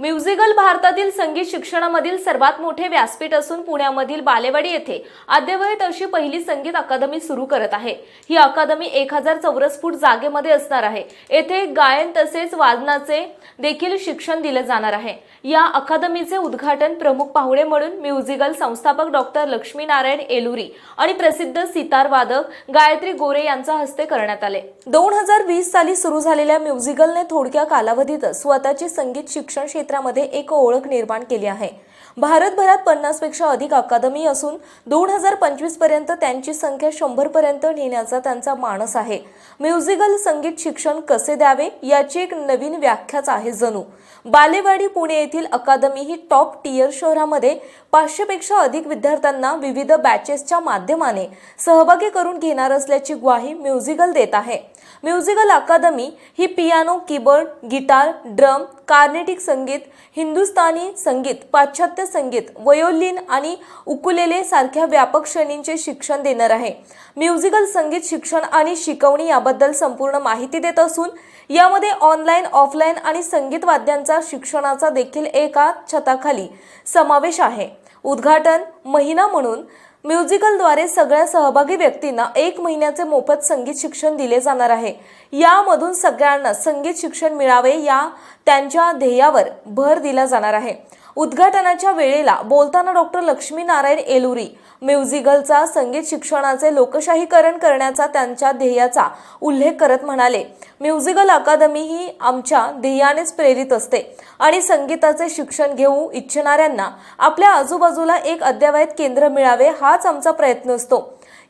Musical भारतातील संगीत शिक्षणामधील सर्वात मोठे व्यासपीठ असून पुण्यामधील बालेवाडी येथे अद्यवयत अशी पहिली संगीत अकादमी सुरू करत आहे. ही अकादमी एक हजार चौरस फूट जागेमध्ये असणार आहे. येथे गायन तसेच वादनाचे देखील शिक्षण दिले जाणार आहे. या अकादमीचे उद्घाटन प्रमुख पाहुणे म्हणून म्युझिकल संस्थापक डॉक्टर लक्ष्मीनारायण एलुरी आणि प्रसिद्ध सितार वादक गायत्री गोरे यांच्या हस्ते करण्यात आले. दोन हजार वीस साली सुरू झालेल्या म्युझिकलने थोडक्या कालावधीतच स्वतःची संगीत शिक्षण क्षेत्रामध्ये एक ओळख निर्माण केली आहे. भारतभरात पन्नासपेक्षा अधिक अकादमी असून दोन हजार पंचवीसपर्यंत त्यांची संख्या शंभर पर्यंत नेण्याचा त्यांचा मानस आहे. म्युझिकल संगीत शिक्षण कसे द्यावे याची एक नवीन व्याख्याच आहे जणू. बालेवाडी पुणे येथील अकादमी ही टॉप टियर शहरामध्ये पाचशेपेक्षा अधिक विद्यार्थ्यांना विविध बॅचेसच्या माध्यमाने सहभागी करून घेणार असल्याची ग्वाही म्युझिकल देत आहे. म्युझिकल अकादमी ही piano keyboard guitar drum Carnatic संगीत हिंदुस्थानी संगीत पाश्चात्य संगीत वयोलिन आणि उकुलेले सारख्या व्यापक श्रेणींचे शिक्षण देणार आहे. म्युझिकल संगीत शिक्षण आणि शिकवणी याबद्दल संपूर्ण माहिती देत असून यामध्ये ऑनलाईन ऑफलाईन आणि संगीत वाद्यांचा शिक्षणाचा देखील एका छताखाली समावेश आहे. उद्घाटन महिना म्हणून म्युझिकलद्वारे सगळ्या सहभागी व्यक्तींना एक महिन्याचे मोफत संगीत शिक्षण दिले जाणार आहे. यामधून सगळ्यांना संगीत शिक्षण मिळावे या त्यांच्या ध्येयावर भर दिला जाणार आहे. उद्घाटनाच्या वेळेला बोलताना डॉक्टर लक्ष्मीनारायण एलुरी म्युझिकलचा संगीत शिक्षणाचे लोकशाहीकरण करण्याचा त्यांच्या ध्येयाचा उल्लेख करत म्हणाले म्युझिकल अकादमी ही आमच्या ध्येयानेच प्रेरित असते आणि संगीताचे शिक्षण घेऊ इच्छिणाऱ्यांना आपल्या आजूबाजूला एक अद्ययावत केंद्र मिळावे हाच आमचा प्रयत्न असतो.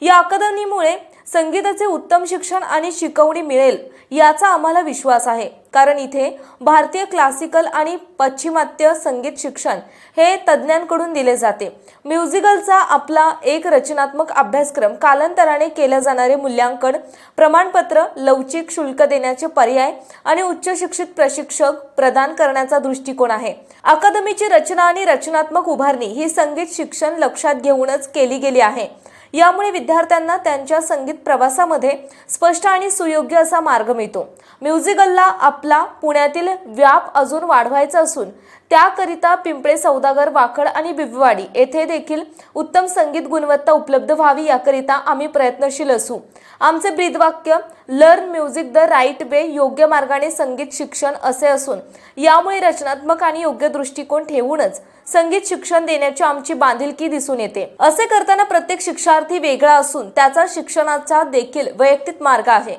या अकादमीमुळे संगीताचे उत्तम शिक्षण आणि शिकवणी मिळेल याचा आम्हाला विश्वास आहे. कारण इथे भारतीय क्लासिकल आणि पश्चिमात्य संगीत शिक्षण हे तज्ज्ञांकडून दिले जाते. म्युझिकलचा आपला एक रचनात्मक अभ्यासक्रम कालांतराने केले जाणारे मूल्यांकन प्रमाणपत्र लवचिक शुल्क देण्याचे पर्याय आणि उच्च शिक्षित प्रशिक्षक प्रदान करण्याचा दृष्टिकोन आहे. अकादमीची रचना आणि रचनात्मक उभारणी ही संगीत शिक्षण लक्षात घेऊनच केली गेली आहे. यामुळे विद्यार्थ्यांना त्यांच्या संगीत प्रवासामध्ये स्पष्ट आणि सुयोग्य असा मार्ग मिळतो. म्युझिकलला आपला पुण्यातील व्याप अजून वाढवायचा असून त्याकरिता पिंपळे सौदागर वाकड आणि बिबवाडी येथे देखील उत्तम संगीत गुणवत्ता उपलब्ध व्हावी याकरिता आम्ही प्रयत्नशील असू. आमचे ब्रीदवाक्य learn music the right way योग्य मार्गाने संगीत शिक्षण असे असून यामुळे रचनात्मक आणि योग्य दृष्टिकोन ठेवूनच संगीत शिक्षण देण्याची आमची बांधिलकी दिसून येते. असे करताना प्रत्येक शिक्षार्थी वेगळा असून त्याचा शिक्षणाचा देखील वैयक्तिक मार्ग आहे.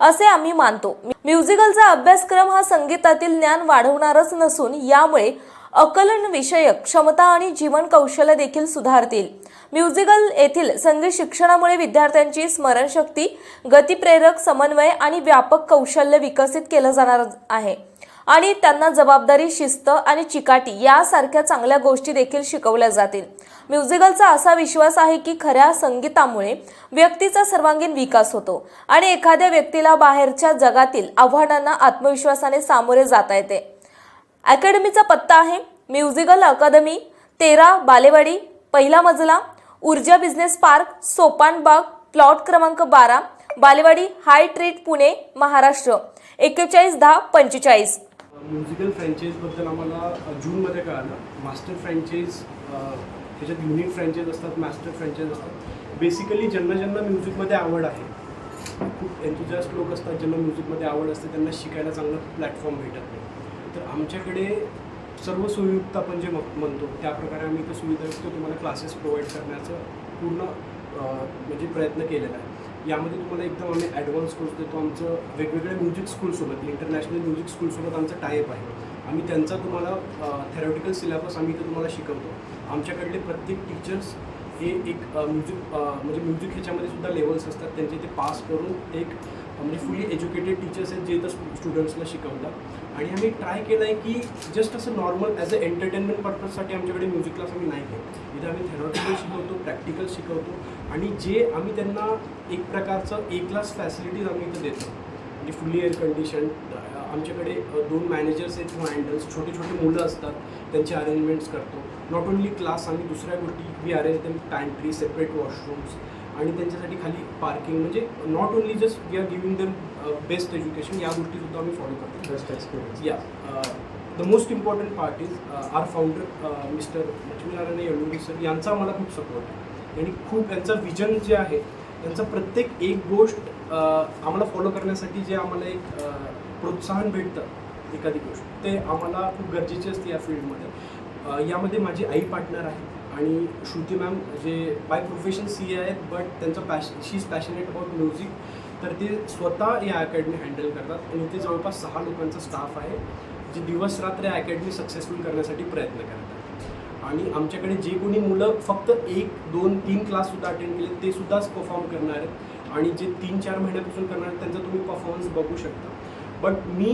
असे आम्ही मानतो. म्युझिकलचा अभ्यासक्रम हा संगीतातील ज्ञान वाढवणारच नसून यामुळे अकलन विषयक क्षमता आणि जीवन कौशल्य देखील सुधारतील. म्युझिकल येथील संगीत शिक्षणामुळे विद्यार्थ्यांची स्मरणशक्ती गतिप्रेरक समन्वय आणि व्यापक कौशल्य विकसित केलं जाणार आहे. आणि त्यांना जबाबदारी शिस्त आणि चिकाटी यासारख्या चांगल्या गोष्टी देखील शिकवल्या जातील. म्युझिकलचा असा विश्वास आहे की खऱ्या संगीतामुळे व्यक्तीचा सर्वांगीण विकास होतो आणि एखाद्या व्यक्तीला बाहेरच्या जगातील आव्हानांना आत्मविश्वासाने सामोरे जाता येते. अकॅडमीचा पत्ता आहे म्युझिकल अकादमी तेरा बालेवाडी पहिला मजला ऊर्जा बिझनेस पार्क सोपानबाग प्लॉट क्रमांक बारा बालेवाडी हाय ट्रीट पुणे महाराष्ट्र एक्केचाळीस दहा पंचेचाळीस. म्युझिकल फ्रँचाईजबद्दल आम्हाला जूनमध्ये कळालं. मास्टर फ्रँचाईज त्याच्यात युनिक फ्रँचाईज असतात मास्टर फ्रँचाईज असतात. बेसिकली ज्यांना ज्यांना म्युझिकमध्ये आवड आहे खूप एन्थुजास्ट लोक असतात ज्यांना म्युझिकमध्ये आवड असते त्यांना शिकायला चांगलं प्लॅटफॉर्म भेटत नाही. तर आमच्याकडे सर्व सुयुक्त आपण जे म्हण- म्हणतो त्याप्रकारे आम्ही ते सुविधायुक्त तुम्हाला क्लासेस प्रोव्हाइड करण्याचं पूर्ण म्हणजे प्रयत्न केलेला आहे. यामध्ये तुम्हाला एकदम आम्ही ॲडव्हान्स कोर्स देतो. आमचं वेगवेगळ्या म्युझिक स्कूलसोबत इंटरनॅशनल म्युझिक स्कूलसोबत आमचं टायप आहे. आम्ही त्यांचा तुम्हाला थेरॉटिकल सिलेबस आम्ही इथे तुम्हाला शिकवतो. आमच्याकडले प्रत्येक टीचर्स हे एक म्युझिक म्हणजे म्युझिक ह्याच्यामध्ये सुद्धा लेवल्स असतात. त्यांचे ते पास करून एक म्हणजे फुली एज्युकेटेड टीचर्स आहेत जे इथं स्टुडंट्सला शिकवतात. आणि आम्ही ट्राय केलं आहे की जस्ट असं नॉर्मल ॲज अ एंटरटेनमेंट पर्पजसाठी आमच्याकडे म्युझिक क्लास आम्ही नाही घेत. इथं आम्ही थेरॉटिकल शिकवतो प्रॅक्टिकल शिकवतो. आणि जे आम्ही त्यांना एक प्रकारचं ए क्लास फॅसिलिटीज आम्ही इथं देतो. म्हणजे फुल्ली एअर कंडिशन आमच्याकडे दोन मॅनेजर्स आहेत किंवा हँडल्स छोटे छोटे मुलं असतात. त्यांचे अरेंजमेंट्स करतो. नॉट ओन्ली क्लास आम्ही दुसऱ्या गोष्टी we arrange them pantry separate washrooms आणि त्यांच्यासाठी खाली पार्किंग म्हणजे not only just we are giving them best education या गोष्टी सुद्धा आम्ही फॉलो करतो. बेस्ट एक्सपिरियन्स या the most important part is our founder mister Laxminarayan Yeluri sir यांचा आम्हाला खूप सपोर्ट आहे. आणि खूप यांचं विजन जे आहे त्यांचं प्रत्येक एक गोष्ट uh, आम्हाला फॉलो करण्यासाठी जे आम्हाला एक uh, प्रोत्साहन भेटतं एखादी गोष्ट ते आम्हाला खूप गरजेची असते या फील्डमध्ये अ, यामध्ये माझी आई पार्टनर आहे. आणि श्रुती मॅम जे बाय प्रोफेशन सी ए आहेत बट त्यांचं passion she is passionate about music तर ते स्वतः या अकॅडमी हँडल करतात आणि इथे जवळपास सहा लोकांचा स्टाफ आहे जे दिवस रात्र या अकॅडमी सक्सेसफुल करण्यासाठी प्रयत्न करतात. आणि आमच्याकडे जे कोणी मुलं फक्त एक दोन तीन क्लाससुद्धा अटेंड केले ते सुद्धाच परफॉर्म करणार आहेत. आणि जे तीन चार महिन्यापासून करणार आहेत त्यांचा तुम्ही परफॉर्मन्स बघू शकता. बट मी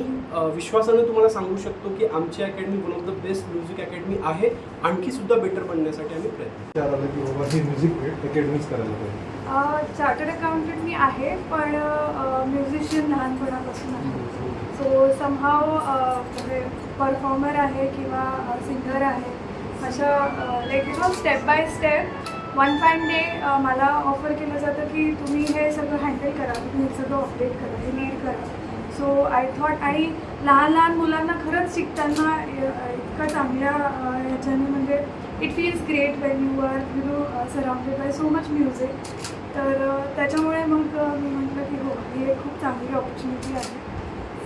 विश्वासानं तुम्हाला सांगू शकतो की आमची academy one of the best music academy आहे. आणखी सुद्धा बेटर बनण्यासाठी आम्ही प्रयत्न हे म्युझिक करायला पाहिजे. चार्टर्ड अकाउंटंट मी आहे पण म्युझिशियन लहानपणापासून आहे. सो समहाव म्हणजे परफॉर्मर आहे किंवा सिंगर आहे. अशा like you know step by step one fine day मला ऑफर केलं जातं की तुम्ही हे सगळं हँडल करा तुम्ही हे सगळं ऑपरेट करा हे लीड करा. सो आय थॉट आणि लहान लहान मुलांना खरंच शिकताना इतकं चांगल्या ह्याच्याने म्हणजे it feels great when you are you know surrounded by so much music तर त्याच्यामुळे मग मी म्हटलं की हो ही एक खूप चांगली ऑपॉर्च्युनिटी आहे.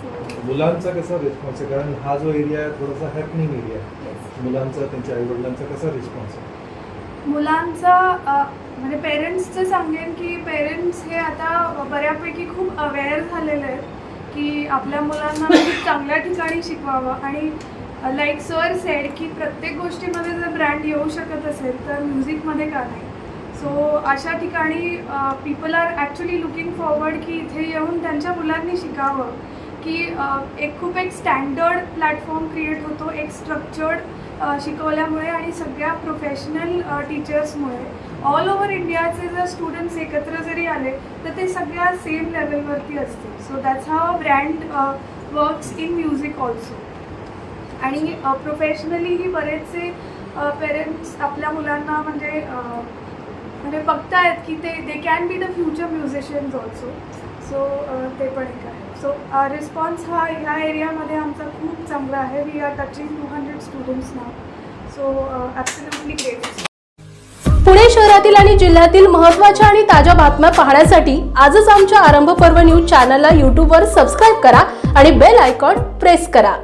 सो मुलांचा कसा रिस्पॉन्स आहे? कारण हा जो एरिया आहे थोडासा हॅपनिंग एरिया आहे. मुलांचा त्यांच्या आईवडिलांचा कसा रिस्पॉन्स आहे? मुलांचा म्हणजे पेरेंट्सचं सांगेन की पेरेंट्स हे आता बऱ्यापैकी खूप अवेअर झालेले आहेत. की आपल्या मुलांना म्हणजे चांगल्या ठिकाणी शिकवावं. आणि लाईक सर सेड की प्रत्येक गोष्टीमध्ये जर ब्रँड येऊ शकत असेल तर म्युझिकमध्ये का नाही? सो अशा ठिकाणी people are actually looking forward की इथे येऊन त्यांच्या मुलांनी शिकावं. की एक खूप एक स्टँडर्ड प्लॅटफॉर्म क्रिएट होतो एक स्ट्रक्चर्ड शिकवल्यामुळे आणि सगळ्या प्रोफेशनल टीचर्समुळे ऑल ओव्हर इंडियाचे जर स्टुडंट्स एकत्र जरी आले तर ते सगळ्या सेम लेवलवरती असतील. सो दॅट्स हा brand works in music also आणि प्रोफेशनलीही बरेचसे पेरेंट्स आपल्या मुलांना म्हणजे म्हणजे बघतायत की ते they can be the future musicians also so ते पण एक आहे. सो रिस्पॉन्स हा ह्या एरियामध्ये आमचा खूप चांगला आहे. We are touching two hundred students ना सो ॲब्सल्युटली ग्रेट पुणे शहरातील आणि जिल्ह्यातील महत्त्वाच्या आणि ताज्या बातम्या पाहण्यासाठी आजच आमच्या आरंभ पर्व न्यूज चॅनलला यूट्यूबवर सबस्क्राईब करा आणि बेल आयकॉन प्रेस करा.